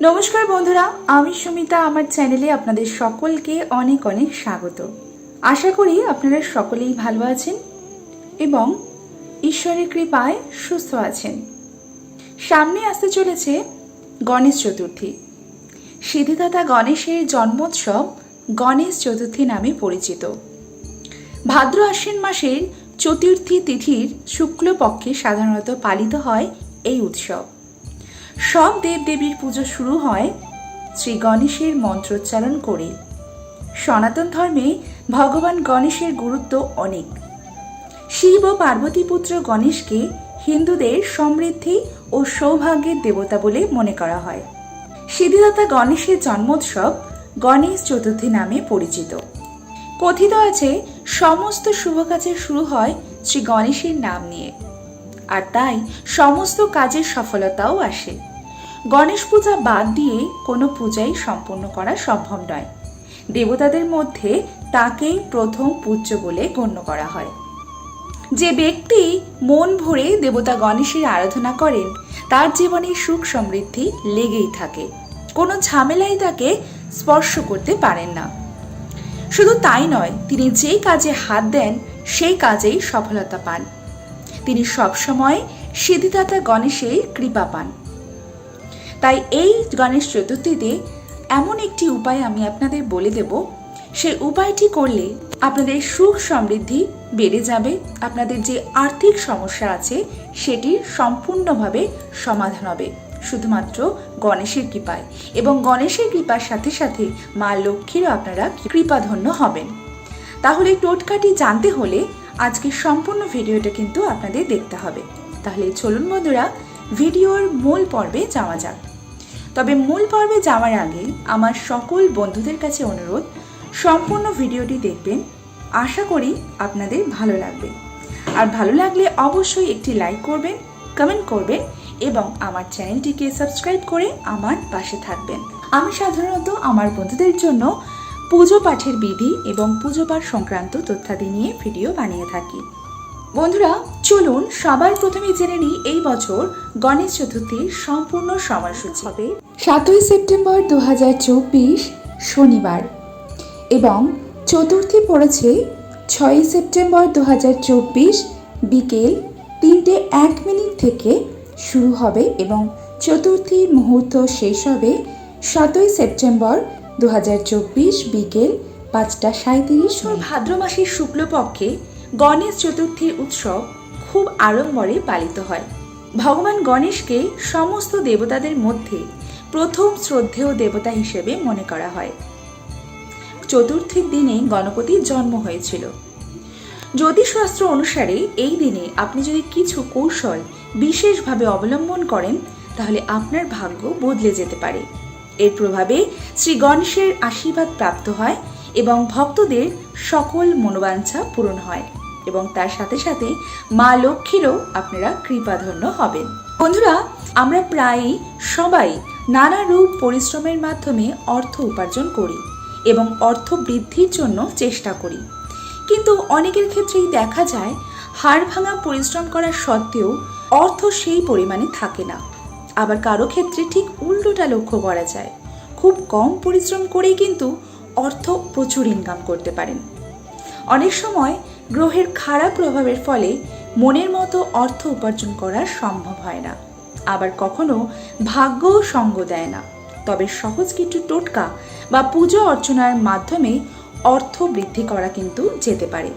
নমস্কার বন্ধুরা, আমি সুমিতা। আমার চ্যানেলে আপনাদের সকলকে অনেক অনেক স্বাগত। আশা করি আপনারা সকলেই ভালো আছেন এবং ঈশ্বরের কৃপায় সুস্থ আছেন। সামনে আসতে চলেছে গণেশ চতুর্থী। সিদ্ধিদাতা গণেশের জন্মোৎসব গণেশ চতুর্থী নামে পরিচিত। ভাদ্র আশ্বিন মাসের চতুর্থী তিথির শুক্লপক্ষে সাধারণত পালিত হয় এই উৎসব। সব দেবদেবীর পুজো শুরু হয় শ্রী গণেশের মন্ত্রোচ্চারণ করে। সনাতন ধর্মে ভগবান গণেশের গুরুত্ব অনেক। শিব ও পার্বতী পুত্র গণেশকে হিন্দুদের সমৃদ্ধি ও সৌভাগ্যের দেবতা বলে মনে করা হয়। সিদ্ধিদাতা গণেশের জন্মোৎসব গণেশ চতুর্থী নামে পরিচিত। কথিত আছে, সমস্ত শুভ কাজের শুরু হয় শ্রী গণেশের নাম নিয়ে। আর তাই সমস্ত কাজের সফলতাও আসে। গণেশ পূজা বাদ দিয়ে কোনো পূজাই সম্পন্ন করা সম্ভব নয়। দেবতাদের মধ্যে তাকেই প্রথম পূজ্য বলে গণ্য করা হয়। যে ব্যক্তি মন ভরে দেবতা গণেশের আরাধনা করেন, তার জীবনে সুখ সমৃদ্ধি লেগেই থাকে। কোনো ঝামেলাই তাকে স্পর্শ করতে পারেন না। শুধু তাই নয়, তিনি যেই কাজে হাত দেন, সেই কাজেই সফলতা পান। তিনি সবসময় সিদ্ধিদাতা গণেশের কৃপা পান। তাই এই গণেশ চতুর্থীতে এমন একটি উপায় আমি আপনাদের বলে দেব। সেই উপায়টি করলে আপনাদের সুখ সমৃদ্ধি বেড়ে যাবে, আপনাদের যে আর্থিক সমস্যা আছে সেটির সম্পূর্ণভাবে সমাধান হবে। শুধুমাত্র গণেশের কৃপায়। এবং গণেশের কৃপার সাথে সাথে মা লক্ষ্মীরও আপনারা কৃপাধন্য হবেন। তাহলে টোটকাটি জানতে হলে আজকের সম্পূর্ণ ভিডিওটা কিন্তু আপনাদের দেখতে হবে। তাহলে চলুন বন্ধুরা, ভিডিওর মূল পর্বে যাওয়া যাক। তবে মূল পর্বে যাওয়ার আগে আমার সকল বন্ধুদের কাছে অনুরোধ, সম্পূর্ণ ভিডিওটি দেখবেন। আশা করি আপনাদের ভালো লাগবে। আর ভালো লাগলে অবশ্যই একটি লাইক করবেন, কমেন্ট করবেন এবং আমার চ্যানেলটিকে সাবস্ক্রাইব করে আমার পাশে থাকবেন। আমি সাধারণত আমার বন্ধুদের জন্য পুজো পাঠের বিধি এবং পুজো পাঠ সংক্রান্ত তথ্যাদি নিয়ে ভিডিও বানিয়ে থাকি। বন্ধুরা, চলুন সবার প্রথমে জেনে নিই এই বছর গণেশ চতুর্থীর সম্পূর্ণ সময়সূচি। হবে সাতই সেপ্টেম্বর দু হাজার চব্বিশ শনিবার এবং চতুর্থী পড়েছে ছয়ই সেপ্টেম্বর দু হাজার চব্বিশ বিকেল তিনটে এক মিনিট থেকে শুরু হবে এবং চতুর্থী মুহূর্ত শেষ হবে সাতই সেপ্টেম্বর দু হাজার চব্বিশ বিকেল পাঁচটা সাঁত্রিশ ভাদ্র মাসের শুক্লপক্ষে গণেশ চতুর্থীর উৎসব খুব আড়ম্বরে পালিত হয়। ভগবান গণেশকে সমস্ত দেবতাদের মধ্যে প্রথম শ্রদ্ধেয় দেবতা হিসেবে মনে করা হয়। চতুর্থীর দিনে গণপতির জন্ম হয়েছিল। জ্যোতিষশাস্ত্র অনুসারে এই দিনে আপনি যদি কিছু কৌশল বিশেষভাবে অবলম্বন করেন, তাহলে আপনার ভাগ্য বদলে যেতে পারে। এর প্রভাবে শ্রী গণেশের আশীর্বাদ প্রাপ্ত হয় এবং ভক্তদের সকল মনোবাঞ্ছা পূরণ হয় এবং তার সাথে সাথে মা লক্ষ্মীরও আপনারা কৃপাধন্য হবেন। বন্ধুরা, আমরা প্রায়ই সবাই নানা রূপ পরিশ্রমের মাধ্যমে অর্থ উপার্জন করি এবং অর্থ বৃদ্ধির জন্য চেষ্টা করি। কিন্তু অনেকের ক্ষেত্রেই দেখা যায়, হাড় ভাঙা পরিশ্রম করার সত্ত্বেও অর্থ সেই পরিমাণে থাকে না। আবার কারও ক্ষেত্রে ঠিক উল্টোটা লক্ষ্য করা যায়। খুব কম পরিশ্রম করেই কিন্তু অর্থ প্রচুর ইনকাম করতে পারেন। অনেক সময় গ্রহের খারাপ প্রভাবের ফলে মনের মতো অর্থ উপার্জন করা সম্ভব হয় না। আবার কখনো ভাগ্যও সঙ্গ দেয় না। তবে সহজ কিছু টোটকা বা পুজো অর্চনার মাধ্যমে অর্থ বৃদ্ধি করা কিন্তু যেতে পারে।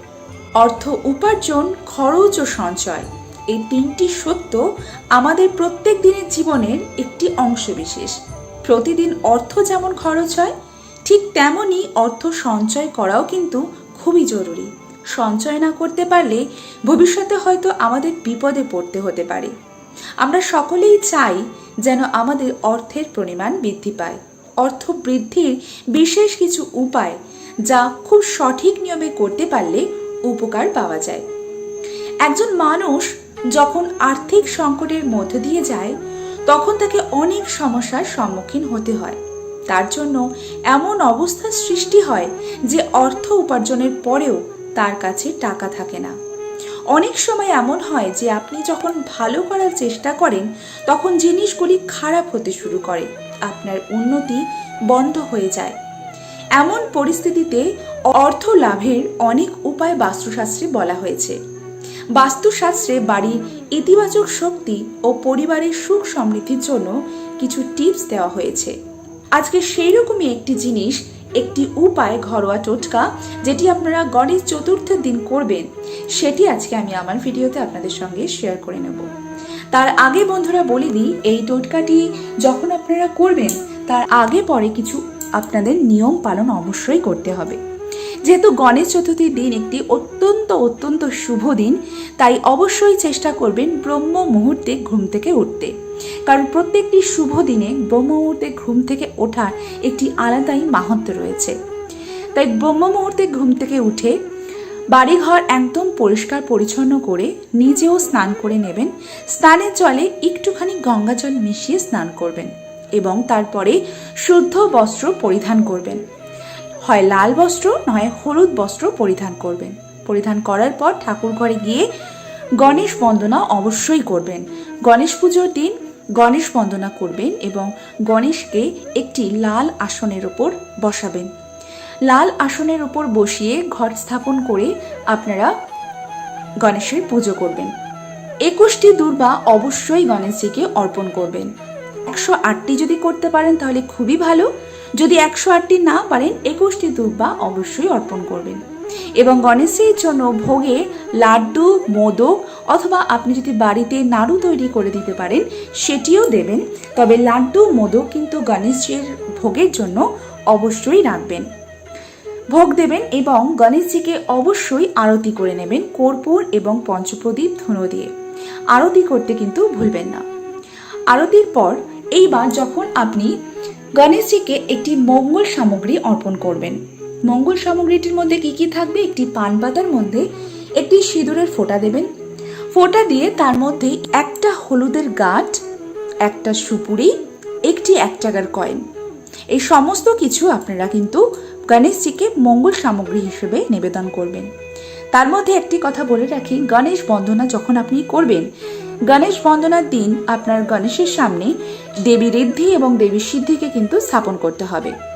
অর্থ উপার্জন, খরচ ও সঞ্চয় এই তিনটি সত্য আমাদের প্রত্যেক দিনের জীবনের একটি অংশ বিশেষ। প্রতিদিন অর্থ যেমন খরচ হয়, ঠিক তেমনই অর্থ সঞ্চয় করাও কিন্তু খুবই জরুরি। সঞ্চয় না করতে পারলে ভবিষ্যতে হয়তো আমাদের বিপদে পড়তে হতে পারে। আমরা সকলেই চাই যেন আমাদের অর্থের পরিমাণ বৃদ্ধি পায়। অর্থ বৃদ্ধির বিশেষ কিছু উপায় যা খুব সঠিক নিয়মে করতে পারলে উপকার পাওয়া যায়। একজন মানুষ যখন আর্থিক সংকটের মধ্য দিয়ে যায়, তখন তাকে অনেক সমস্যার সম্মুখীন হতে হয়। তার জন্য এমন অবস্থা সৃষ্টি হয় যে অর্থ উপার্জনের পরেও তার কাছে টাকা থাকে না। অনেক সময় এমন হয় যে আপনি যখন ভালো করার চেষ্টা করেন, তখন জিনিসগুলি খারাপ হতে শুরু করে, আপনার উন্নতি বন্ধ হয়ে যায়। এমন পরিস্থিতিতে অর্থ লাভের অনেক উপায় বাস্তুশাস্ত্রে বলা হয়েছে। বাস্তুশাস্ত্রে বাড়ির ইতিবাচক শক্তি ও পরিবারের সুখ সমৃদ্ধির জন্য কিছু টিপস দেওয়া হয়েছে। আজকে সেই রকমই একটি জিনিস একটি উপায় ঘরোয়া টোটকা যেটি আপনারা গণেশ চতুর্থের দিন করবেন, সেটি আজকে আমি আমার ভিডিওতে আপনাদের সঙ্গে শেয়ার করে নেব। তার আগে বন্ধুরা বলে দিই, এই টোটকাটি যখন আপনারা করবেন, তার আগে পরে কিছু আপনাদের নিয়ম পালন অবশ্যই করতে হবে। যেহেতু গণেশ চতুর্থীর দিন একটি অত্যন্ত অত্যন্ত শুভ দিন, তাই অবশ্যই চেষ্টা করবেন ব্রহ্ম মুহূর্তে ঘুম থেকে উঠতে। কারণ প্রত্যেকটি শুভ দিনে ব্রহ্ম মুহূর্তে ঘুম থেকে ওঠার একটি আলাদাই মাহাত্ম রয়েছে। তাই ব্রহ্ম মুহূর্তে ঘুম থেকে উঠে বাড়িঘর একদম পরিষ্কার পরিচ্ছন্ন করে নিজেও স্নান করে নেবেন। স্নানের জলে একটুখানি গঙ্গা জল মিশিয়ে স্নান করবেন এবং তারপরে শুদ্ধ বস্ত্র পরিধান করবেন। হয় লাল বস্ত্র, নয় হলুদ বস্ত্র পরিধান করবেন। পরিধান করার পর ঠাকুর ঘরে গিয়ে গণেশ বন্দনা অবশ্যই করবেন। গণেশ পুজোর দিন গণেশ বন্দনা করবেন এবং গণেশকে একটি লাল আসনের ওপর বসাবেন। লাল আসনের ওপর বসিয়ে ঘর স্থাপন করে আপনারা গণেশের পুজো করবেন। একুশটি দুর্বা অবশ্যই গণেশজিকে অর্পণ করবেন। একশো আটটি যদি করতে পারেন তাহলে খুবই ভালো। যদি একশো আটটি না পারেন, একুশটি দুর্বা অবশ্যই অর্পণ করবেন। এবং গণেশজির জন্য ভোগে লাড্ডু, মোদক অথবা আপনি যদি বাড়িতে নাড়ু তৈরি করে দিতে পারেন, সেটিও দেবেন। তবে লাড্ডু মোদক কিন্তু গণেশজির ভোগের জন্য অবশ্যই রাখবেন। ভোগ দেবেন এবং গণেশজিকে অবশ্যই আরতি করে নেবেন কর্পূর এবং পঞ্চপ্রদীপ ধুনো দিয়ে। আরতি করতে কিন্তু ভুলবেন না। আরতির পর এইবার যখন আপনি গণেশজিকে একটি মঙ্গল সামগ্রী অর্পণ করবেন, মঙ্গল সামগ্রীটির মধ্যে কি কি থাকবে? একটি পান পাতার মধ্যে একটি সিঁদুরের ফোঁটা দেবেন ফোঁটা দিয়ে তার মধ্যে একটা হলুদের গাঁট, একটা সুপুরি, একটি এক টাকার কয়েন। এই সমস্ত কিছু আপনারা কিন্তু গণেশজিকে মঙ্গল সামগ্রী হিসেবে নিবেদন করবেন। তার মধ্যে একটি কথা বলে রাখি, গণেশ বন্দনা যখন আপনি করবেন, গণেশ বন্দনার দিন আপনার গণেশের সামনে দেবী ঋদ্ধি এবং দেবী সিদ্ধিকে কিন্তু স্থাপন করতে হবে।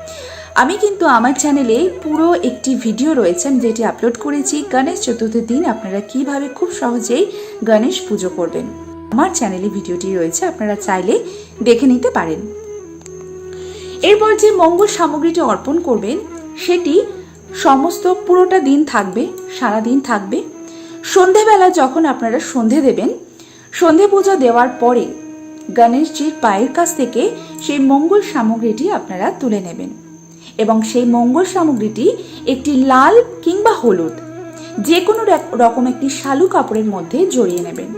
আমি কিন্তু আমার চ্যানেলে পুরো একটি ভিডিও রয়েছেন যেটি আপলোড করেছি। গণেশ চতুর্থীর দিন আপনারা কীভাবে খুব সহজেই গণেশ পুজো করবেন। আমার চ্যানেলে ভিডিওটি রয়েছে, আপনারা চাইলে দেখে নিতে পারেন। এরপর যে মঙ্গল সামগ্রীটি অর্পণ করবেন, সেটি সমস্ত পুরোটা দিন থাকবে, সারা দিন থাকবে। সন্ধেবেলা যখন আপনারা সন্ধে দেবেন, সন্ধে পুজো দেওয়ার পরে গণেশজির পায়ের কাছ থেকে সেই মঙ্গল সামগ্রীটি আপনারা তুলে নেবেন। এবং সেই মঙ্গল সামগ্রীটি একটি লাল কিংবা হলুদ। যে কোনো রকম একটি শালু কাপড়ের মধ্যে জড়িয়ে নেবেন।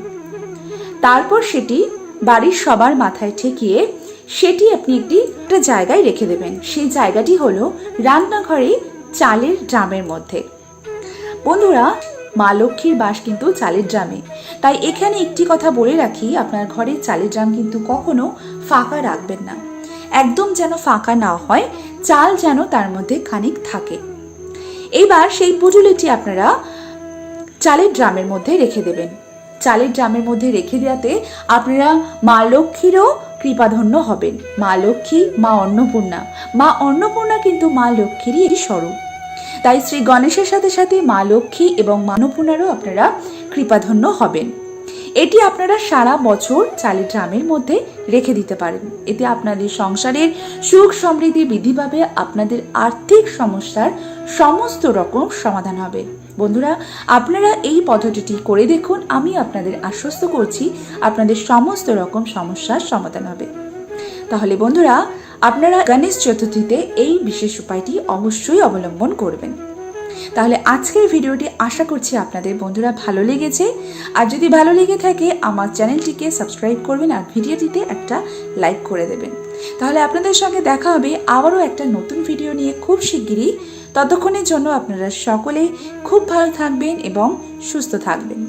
তারপর সেটি বাড়ির সবার মাথায় ঠেকিয়ে সেটি আপনি একটি, একটা জায়গায় রেখে দেবেন। সেই জায়গাটি হলো রান্নাঘরে চালের ড্রামের মধ্যে। বন্ধুরা, মা লক্ষ্মীর বাস কিন্তু চালের ড্রামে। তাই এখানে একটি কথা বলে রাখি, আপনার ঘরের চালের ড্রাম কিন্তু কখনো ফাঁকা রাখবেন না। একদম যেন ফাঁকা না হয় চাল যেন তার মধ্যে খানিক থাকে। এইবার সেই পুজুলিটি আপনারা চালের ড্রামের মধ্যে রেখে দেবেন। চালের ড্রামের মধ্যে রেখে দেওয়াতে আপনারা মা লক্ষ্মীরও কৃপাধন্য হবেন। মা লক্ষ্মী, মা অন্নপূর্ণা। মা অন্নপূর্ণা কিন্তু মা লক্ষ্মীরই একটি স্বরূপ। তাই শ্রী গণেশের সাথে সাথে মা লক্ষ্মী এবং মানপূর্ণারও আপনারা কৃপাধন্য হবেন। এটি আপনারা সারা বছর চালের ড্রামের মধ্যে রেখে দিতে পারেন। এতে আপনাদের সংসারের সুখ সমৃদ্ধি বৃদ্ধি পাবে, আপনাদের আর্থিক সমস্যার সমস্ত রকম সমাধান হবে। বন্ধুরা, আপনারা এই পদ্ধতিটি করে দেখুন, আমি আপনাদের আশ্বস্ত করছি আপনাদের সমস্ত রকম সমস্যার সমাধান হবে। তাহলে বন্ধুরা, আপনারা গণেশ চতুর্থীতে এই বিশেষ উপায়টি অবশ্যই অবলম্বন করবেন। তাহলে আজকের ভিডিওটি আশা করছি আপনাদের বন্ধুরা ভালো লেগেছে। আর যদি ভালো লেগে থাকে, আমার চ্যানেলটিকে সাবস্ক্রাইব করবেন আর ভিডিওটিতে একটা লাইক করে দেবেন। তাহলে আপনাদের সঙ্গে দেখা হবে আবারও একটা নতুন ভিডিও নিয়ে খুব শিগগিরই। ততক্ষণের জন্য আপনারা সকলে খুব ভালো থাকবেন এবং সুস্থ থাকবেন।